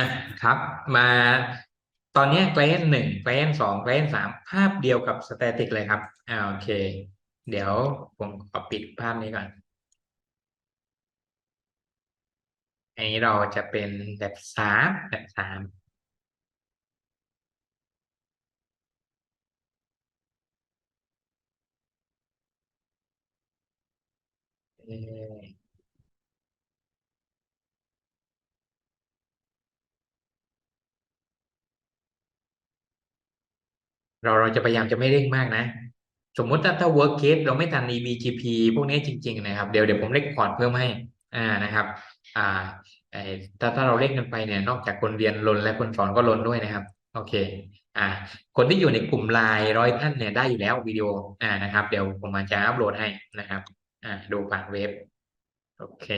อะครับ มาตอนนี้แกลนหนึ่งแกลนสองแกลนสามภาพเดียวกับสแตติกเลยครับอ่าโอเค เดี๋ยวผมขอปิดภาพนี้ก่อน อันนี้เราจะเป็นแบบสามแบบสามเอ เราเราจะพยายามจะไม่เร่งมากนะ สมมติถ้าถ้า work case เราไม่ทัน EBGP พวกนี้จริง ๆ นะครับ เดี๋ยวเดี๋ยวผมเร่งพอร์ตเพิ่มให้ อ่านะครับ อ่าไอ้ถ้าถ้าเราเร่งกันไปเนี่ย นอกจากคนเรียนลนและคนสอนก็ลนด้วยนะครับ โอเค อ่า คนที่อยู่ในกลุ่มไลน์ร้อยท่านเนี่ยได้อยู่แล้ววิดีโอ อ่านะครับ เดี๋ยวผมมาจะอัปโหลดให้นะครับ อ่า ดูผ่านเว็บ โอเค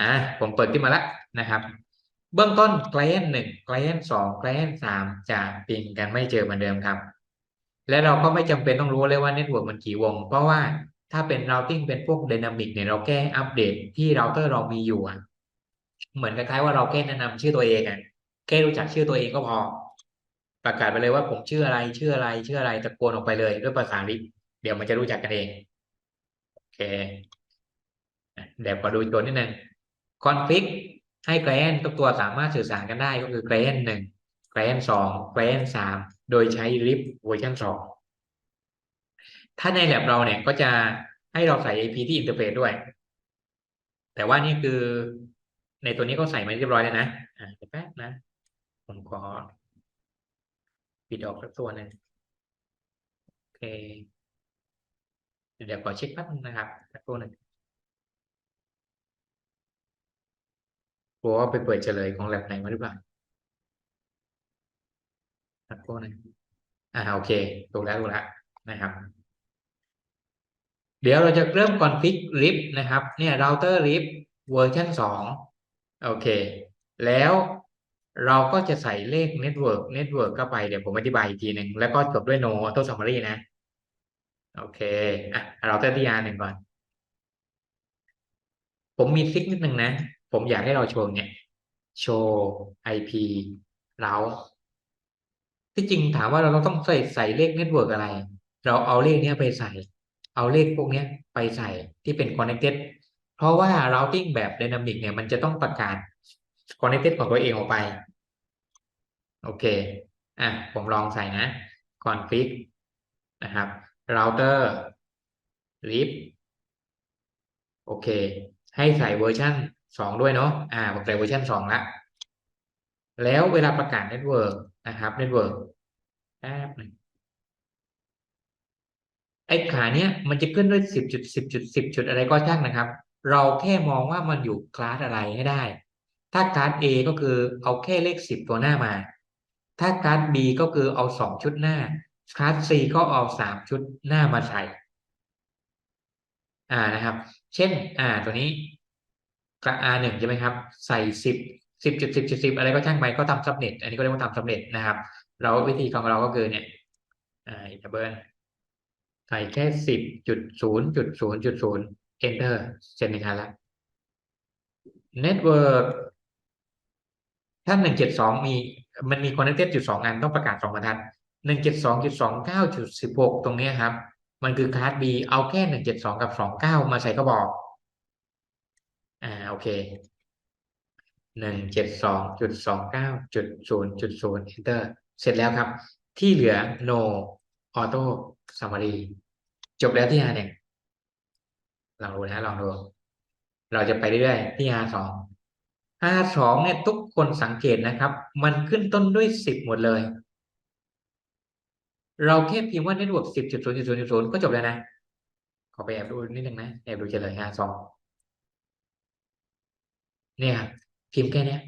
อ่า ผมเปิดขึ้นมาแล้วนะครับ เบื้องต้น client หนึ่ง client สอง client สามจะปิงกันไม่เจอเหมือนเดิมครับ และเราก็ไม่จำเป็นต้องรู้เลยว่าเน็ตเวิร์กมันกี่วง เพราะว่าถ้าเป็น routing เป็นพวก dynamic เนี่ยเราแก้อัปเดตที่เราเตอร์เรามีอยู่อะเหมือนคล้ายๆว่าเราแค่แนะนำชื่อตัวเองอะแค่รู้จักชื่อตัวเองก็พอ ประกาศไปเลยว่าผมชื่ออะไร ชื่ออะไร ชื่ออะไรตะโกนออกไปเลยด้วยภาษาลิปเดี๋ยวมันจะรู้จักกันเองโอเคเดี๋ยวขอดูตัวนิดนึง config ให้ client ทุกตัวสามารถสื่อสารกันได้ก็คือ client หนึ่ง client สอง client สามโดยใช้ RIP เวอร์ชันสองถ้าใน lab เราเนี่ยก็จะให้เราใส่ IP ที่ interface ด้วย แต่ว่านี่คือในตัวนี้ก็ใส่มาเรียบร้อยแล้วนะอ่าแป๊บนะผมขอปิดออกสักตัวหนึ่งโอเค เดี๋ยวขอเช็คแป๊บนึงนะครับสักตัวหนึ่ง ลัวว่าไปเปิดเฉลยของแลบไหนมาหรือเปล่าสักตัวนึ่งอ่าโอเคถูกแล้วถูกแล้วนะครับ เดี๋ยวเราจะเริ่ม config RIP นะครับ เนี่ย router RIP เวอร์ชันสองโอเค แล้วเราก็จะใส่เลข network network เข้าไปเดี๋ยวผมอธิบายอีกทีหนึ่งแล้วก็จบด้วย no auto summary นะ โอเค อะ router ที่ R หนึ่งก่อน ผมมีซิกนิดนึงนะ ผมอยากให้เราโชว์เนี่ยโชว์ IP เราที่จริงถามว่าเราต้องใส่ใส่เลขเน็ตเวิร์กอะไร เราเอาเลขเนี้ยไปใส่ เอาเลขพวกเนี้ยไปใส่ที่เป็น connected เพราะว่า routing แบบ dynamic เนี่ยมันจะต้องประกาศ connected ของตัวเองออกไป โอเค อะ ผมลองใส่นะ config นะครับ router lib โอเค ให้ใส่เวอร์ชัน สองด้วยเนาะอ่าผมใส่เวอร์ชันสองละแล้วเวลาประกาศเน็ตเวิร์กนะครับเน็ตเวิร์กแป๊บนึงไอ้ขาเนี้ยมันจะขึ้นด้วยสิบจุดสิบจุดสิบจุดอะไรก็ช่างนะครับ เราแค่มองว่ามันอยู่คลาสอะไรให้ได้ ถ้าคลาส A ก็คือเอาแค่เลขสิบตัวหน้ามา ถ้าคลาส B ก็คือเอาสองชุดหน้าคลาส C ก็เอาสามชุดหน้ามาใส่อ่านะครับ เช่น อ่าตัวนี้ กระ R หนึ่งใช่ไหมครับ ใส่สิบสิบจุดสิบจุดสิบอะไรก็ช่างไปก็ทำซับเน็ตอันนี้ก็เรียกว่าทำซับเน็ตนะครับ เราวิธีของเราก็คือเนี่ยอ่าอินเทอร์เบิลใส่แค่สิบจุดศูนย์จุดศูนย์จุดศูนย์ enter เสร็จหนึ่งคันละ network ถ้าหนึ่งเจ็ดสองมีมันมี connected จุดสองอันต้องประกาศสองบรรทัดหนึ่งเจ็ดสองจุดสองเก้าจุดสิบหกตรงนี้ครับ มันคือคลาส B เอาแค่หนึ่งเจ็ดสองกับสองเก้ามาใส่ก็บอก อ่าโอเคหนึ่งเจ็ดสองจุดสองเก้าจุดศูนย์จุดศูนย์ enter เสร็จแล้วครับ ที่เหลือ no auto summary จบแล้วที่ R หนึ่งลองดูนะลองดูเราจะไปเรื่อยๆที่ R สอง R สองเนี่ยทุกคนสังเกตนะครับ มันขึ้นต้นด้วยสิบหมดเลย เราแค่พิมพ์ว่า network สิบจุดศูนย์จุดศูนย์จุดศูนย์ก็จบแล้วนะ ขอไปแอบดูนิดนึงนะ แอบดูเฉลย R สอง เนี่ยครับพิมพ์แค่นี้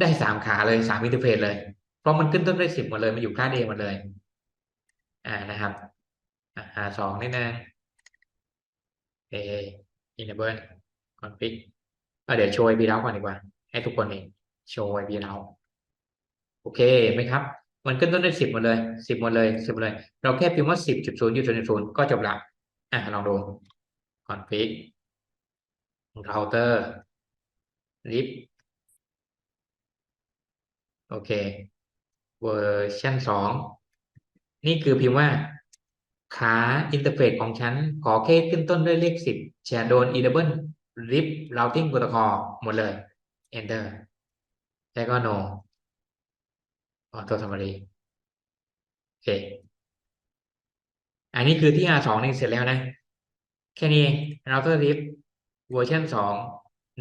ได้สามขาเลยสามอินเทอร์เฟซเลย เพราะมันขึ้นต้นด้วยสิบหมดเลยมันอยู่ค่าเดหมดเลย อ่านะครับอ่าหาสองนี่นะเออินเทอร์เบิลคอนฟิกเดี๋ยวโชว์ไอพีเราก่อนดีกว่า ให้ทุกคนเองโชว์ไอพีเราโอเคไหมครับ มันขึ้นต้นด้วยสิบหมดเลยสิบหมดเลยสิบหมดเลย เราแค่พิมพ์ว่าสิบจุดศูนย์จุดศูนย์ศูนย์ก็จบละอะลองดูคอนฟิกเราเตอร์ ลิฟโอเค เวอร์ชันสอง นี่คือพิมพ์ว่า ขาอินเทอร์เฟซของฉัน ขอแค่ขึ้นต้นด้วยเลขสิบจะโดน enable rip routing protocol หมดเลย enter แล้วก็ no auto summary โอเค อันนี้คือที่ R2 นี่เสร็จแล้วนะ แค่นี้เอง router rip เวอร์ชันสอง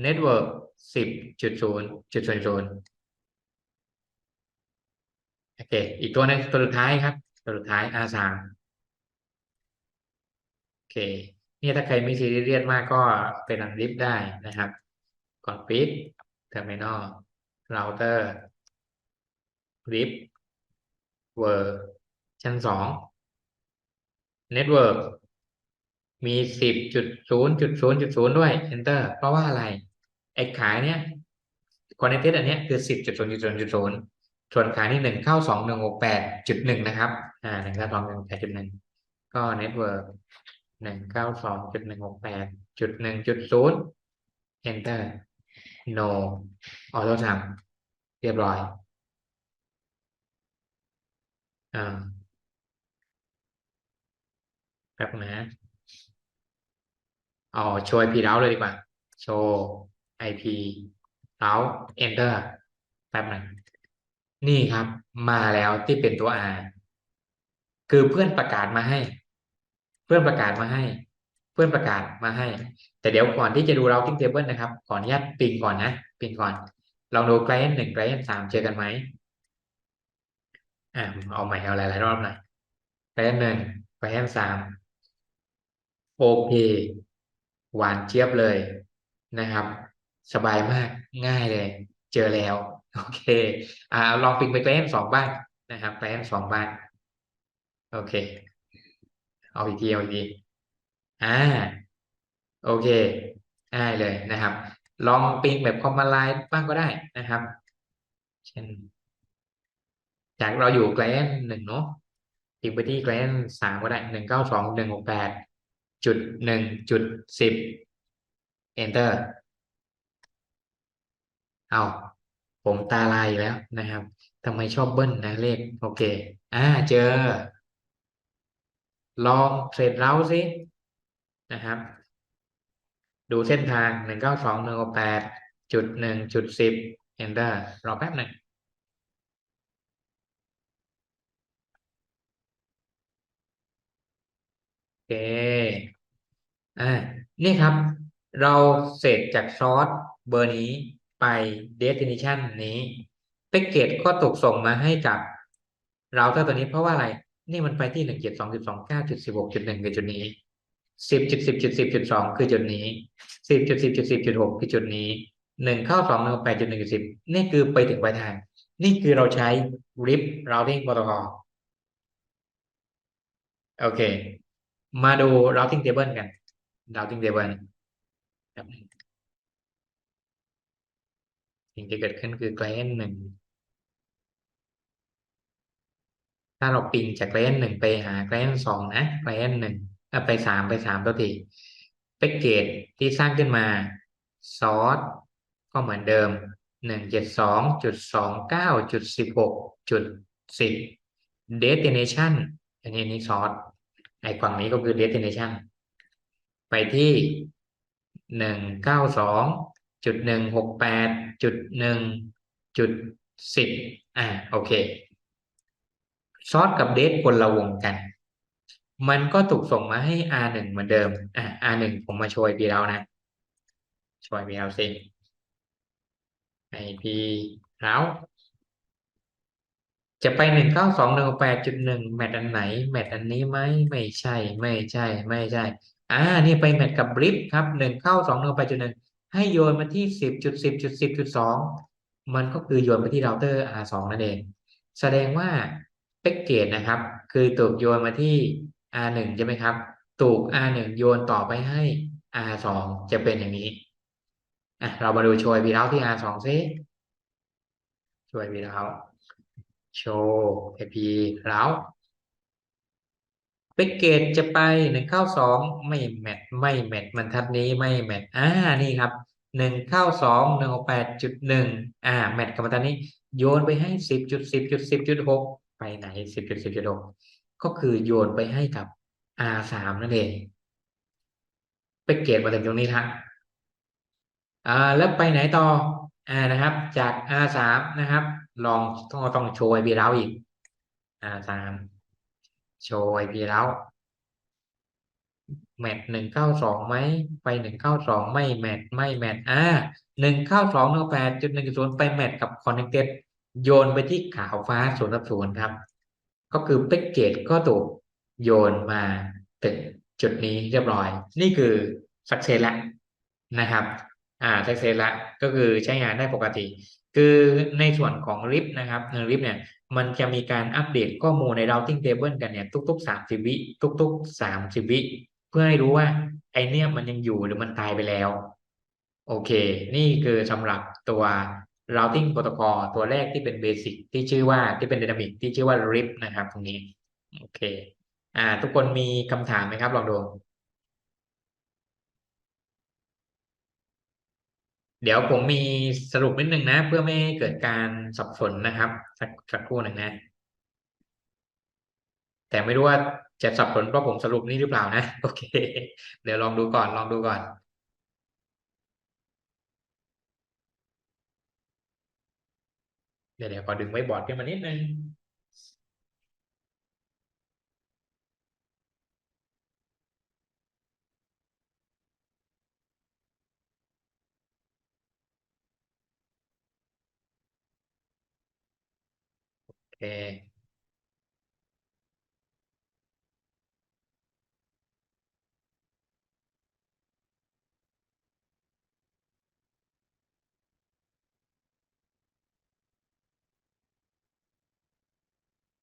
network สิบจุดศูนย์จุดศูนย์ศูนย์โอเค อีกตัวหนึงตัวสุดท้ายครับ ตัวสุดท้าย R3 โอเค เนี่ยถ้าใครไม่ซีเรียสมากก็เป็นอันริฟได้นะครับก่อนปิด terminal router rip เวอร์ชั้นสอง network มีสิบจุดศูนย์จุดศูนย์จุดศูนย์ด้วย enter เพราะว่าอะไร ไอ้ขายเนี้ย connected อันเนี้ยคือสิบจุดศูนย์จุดศูนย์จุดศูนย์ส่วนขายนี่หนึ่งเข้าสองหนึ่งหกแปดจุดหนึ่งนะครับ อ่าหนึ่งเข้าสองหนึ่งแปดจุดหนึ่งก็ network หนึ่งเก้าสองจุดหนึ่งหกแปดจุดหนึ่งจุดศูนย์ enter no auto ทำเรียบร้อย อ่าแป๊บนะเอโชว์ IP เราเลยดีกว่า โชว์ IP เรา enter แป๊บหนึงนี่ครับ มาแล้วที่เป็นตัว R คือเพื่อนประกาศมาให้ เพื่อนประกาศมาให้ เพื่อนประกาศมาให้ แต่เดี๋ยวก่อนที่จะดู routing table นะครับขออนุญาตปิงก่อนนะปิงก่อนลองดู client หนึ่ง client สามเจอกันไหมอ่าเอาใหม่เอาหลายๆรอบหน่อยแปนหนึ่งแปนสามโอเคหวานเจี๊ยบเลยนะครับ สบายมากง่ายเลย เจอแล้ว โอเค อ่า ลองปิงไปแกลนสองบ้างนะครับแกลนสองบ้างโอเค เอาอีกทีเอาอีกทีอ่า โอเคง่ายเลยนะครับ ลองปิงแบบคอมมานไลน์บ้างก็ได้นะครับ เช่น จากเราอยู่แกลนหนึ่งเนาะอีกไปที่แกลนสามก็ได้หนึ่งเก้าสองหนึ่งหกแปดจุดหนึ่งจุดสิบ enter เอาผมตาลายแล้วนะครับทำไมชอบเบิ้ลนะเลขโอเค อ่า เจอ ลองเทรดเราสินะครับ ดูเส้นทางหนึ่งเก้าสองหนึ่งแปดจุดหนึ่งจุดสิบ enter รอแป๊บหนึ่งโอเคอ่านี่ครับ เราเสร็จจากซอสเบอร์นี้ ไป destination นี้แพ็กเกจก็ตกส่งมาให้กับเราเท่าตัวนี้เพราะว่าอะไร นี่มันไปที่หนึ่งเจ็ดสองจุดสองเก้าจุดสิบหกจุดหนึ่งคือจุดนี้สิบจุดสิบจุดสิบจุดสองคือจุดนี้สิบจุดสิบจุดสิบจุดหกคือจุดนี้หนึ่งเข้าสองหนึ่งแปดจุดหนึ่งจุดสิบนี่คือไปถึงปลายทาง นี่คือเราใช้ RIP routing protocol โอเค มาดู routing table กัน routing table ครับ สิ่งที่เกิดขึ้นคือ client หนึ่งถ้าเราปิงจาก client หนึ่งไปหา client สองนะ client หนึ่งไปสามไปสามตัวทีแพ็กเกจที่สร้างขึ้นมาซอสก็เหมือนเดิมหนึ่งเจ็ดสองจุดสองเก้าจุดสิบหกจุดสิบ destination อันนี้นี่ซอสไอ้ฝั่งนี้ก็คือ destination ไปที่หนึ่งเก้าสอง จุดหนึ่งหกแปดจุดหนึ่งจุดสิบอ่าโอเคซอสกับเดทคนละวงกัน มันก็ถูกส่งมาให้ R หนึ่งเหมือนเดิมอะ R หนึ่งผมมาโชว์ IP แล้วนะโชว์ IP แล้วสิ IP แล้วจะไปหนึ่งเก้าสองหนึ่งแปดจุดหนึ่งแมทอันไหน แมทอันนี้ไหมไม่ใช่ ไม่ใช่ ไม่ใช่ อ่า นี่ไปแมทกับบริฟครับหนึ่งเข้าสองหนึ่งแปดจุดหนึ่ง ให้โยนมาที่สิบจุดสิบจุดสิบจุดสองมันก็คือโยนไปที่เราเตอร์ R สองนั่นเอง แสดงว่าแพ็กเกจนะครับ คือถูกโยนมาที่ R หนึ่งใช่ไหมครับ ถูก R หนึ่งโยนต่อไปให้ R สองจะเป็นอย่างนี้อะเรามาดูโชว์ IP เราที่ R สองซิโชว์ IP เราโชว์ IP เรา แพ็กเกจจะไปหนึ่งเข้าสองไม่แมทไม่แมทมันทัดนี้ไม่แมทอ่านี่ครับหนึ่งเข้าสองหนึ่งแปดจุดหนึ่งอ่าแมทกับบรรทัดนี้ โยนไปให้สิบจุดสิบจุดสิบจุดหกไปไหนสิบจุดสิบจุดหกก็คือโยนไปให้กับ R สามนั่นเองไปเกตมาถึงตรงนี้ละอ่าแล้วไปไหนต่ออ่านะครับ จาก R สามนะครับ ลองต้องต้องโชว์ไอพีเราอีก R สาม โชว์ไอพีเราแมทหนึ่งเก้าสองไหมไปหนึ่งเก้าสองไม่แมทไม่แมทอ่าหนึ่งเก้าสองหนึ่งแปดจุดหนึ่งศูนย์ไปแมทกับคอนเนคเต็ดโยนไปที่ขาวฟ้าศูนย์กับศูนย์ครับ ก็คือเปกเกตก็ถูกโยนมาถึงจุดนี้เรียบร้อย นี่คือสักเซสแล้วนะครับ อ่าสักเซสแล้วก็คือใช้งานได้ปกติ คือในส่วนของริฟนะครับในริฟเนี่ยมันจะมีการอัปเดตข้อมูลใน routing table กันเนี่ยทุก ๆ 30 วิทุก ๆ 30 วิเพื่อให้รู้ว่าไอเนี่ยมันยังอยู่หรือมันตายไปแล้ว โอเค นี่คือสำหรับตัว routing protocol ตัวแรกที่เป็นเบสิกที่ชื่อว่าที่เป็น dynamic ที่ชื่อว่า RIP นะครับ ตรงนี้ โอเค อ่า ทุกคนมีคำถามไหมครับ ลองดู เดี๋ยวผมมีสรุปนิดนึงนะ เพื่อไม่ให้เกิดการสับสนนะครับสักสักครู่หนึ่งนะ แต่ไม่รู้ว่าจะสับสนเพราะผมสรุปนี่หรือเปล่านะ โอเค เดี๋ยวลองดูก่อนลองดูก่อนเดี๋ยวเดี๋ยวขอดึงไว้บอร์ดขึ้นมานิดนึง เค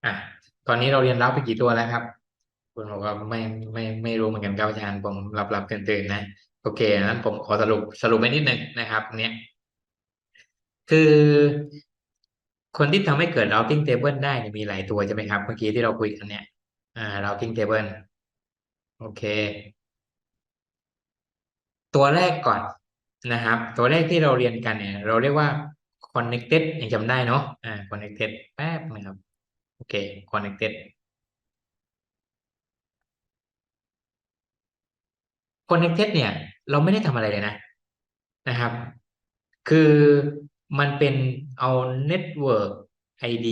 อะตอนนี้เราเรียนรับไปกี่ตัวแล้วครับ คุณบอกว่าไม่ไม่ไม่รู้เหมือนกันครับอาจารย์ผมหลับหลับตื่นตื่นนะ โอเคนั้นผมขอสรุปสรุปไปนิดนึงนะครับ เนี่ยคือ คนที่ทำให้เกิด routing table ได้เนี่ยมีหลายตัวใช่ไหมครับ เมื่อกี้ที่เราคุยกันเนี่ย อ่า routing table โอเค ตัวแรกก่อนนะครับ ตัวแรกที่เราเรียนกันเนี่ย เราเรียกว่า connected ยังจำได้เนาะอ่า connected แป๊บนะครับ โอเค connected connected เนี่ย เราไม่ได้ทำอะไรเลยนะนะครับ คือ มันเป็นเอา network ID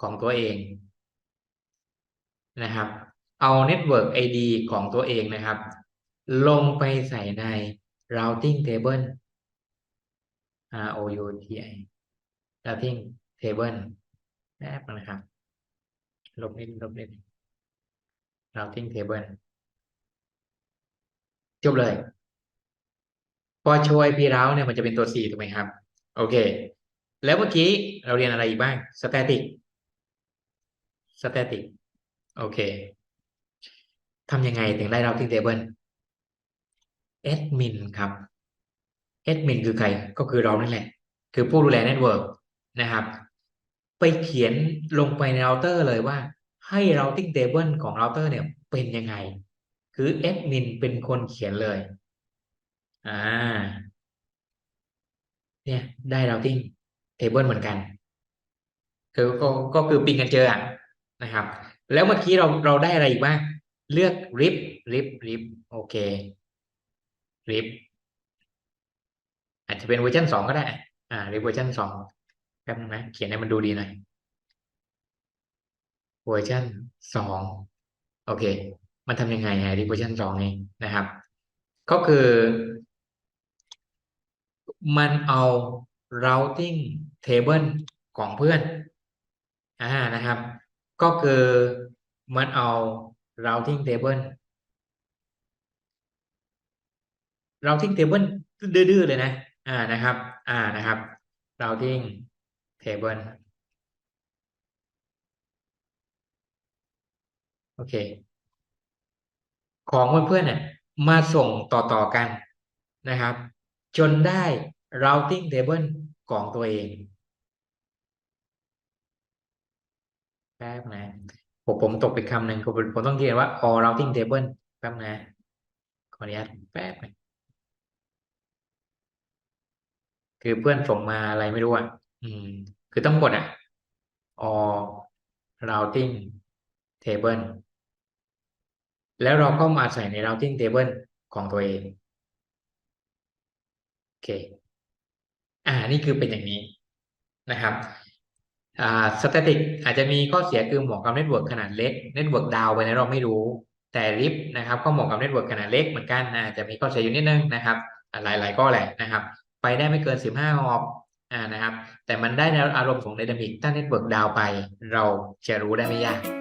ของตัวเองนะครับ เอา network ID ของตัวเองนะครับ ลงไปใส่ใน routing table R O U T I routing table แป๊บนึงนะครับ ลบนิดลบนิด routing table จบเลย พอโชว์ IP route เนี่ยมันจะเป็นตัว C ถูกไหมครับ โอเค แล้วเมื่อกี้เราเรียนอะไรอีกบ้าง static static โอเคทำยังไงถึงได้ routing table admin ครับ admin คือใครก็คือเรานั่นแหละ คือผู้ดูแล network นะครับ ไปเขียนลงไปในเราเตอร์เลยว่า ให้ routing table ของเราเตอร์เนี่ยเป็นยังไง คือ admin เป็นคนเขียนเลย อ่า เนี่ยได้ routing table เหมือนกัน คือก็ก็คือปิงกันเจออะนะครับ แล้วเมื่อกี้เราเราได้อะไรอีกบ้างเลือก rip rip rip โอเค rip อาจจะเป็นเวอร์ชันสองก็ได้ อ่า rip เวอร์ชันสองแป๊บนึงนะเขียนให้มันดูดีหน่อยเวอร์ชันสองโอเค มันทำยังไงฮะ rip เวอร์ชันสองนี้นะครับ ก็คือ มันเอา routing table ของเพื่อนอ่านะครับ ก็คือมันเอา routing table routing table ดื้อๆเลยนะ อ่านะครับ อ่านะครับ routing table โอเค ของเพื่อนๆเนี่ยมาส่งต่อๆกันนะครับ จนได้ routing table ของตัวเองแป๊บนะผมผมตกไปคำหนึ่งผมผมต้องเรียนว่า all routing table แป๊บนะขออนุญาตแป๊บนะคือเพื่อนส่งมาอะไรไม่รู้อะ อืม คือต้องกดอะ all routing table แล้วเราก็มาใส่ใน routing table ของตัวเอง เค อ่า นี่คือเป็นอย่างนี้นะครับ อ่า สแตติกอาจจะมีข้อเสียคือเหมาะกับเน็ตเวิร์กขนาดเล็ก เน็ตเวิร์กดาวไปแล้วเราไม่รู้ แต่ริฟนะครับ ก็เหมาะกับเน็ตเวิร์กขนาดเล็กเหมือนกันอาจจะมีข้อเสียอยู่นิดนึงนะครับอ่าหลายๆ ก็แหละนะครับ ไปได้ไม่เกิน 15หอบอ่านะครับ แต่มันได้ในอารมณ์ของไดนามิกถ้าเน็ตเวิร์กดาวไป เราจะรู้ได้ไม่ยาก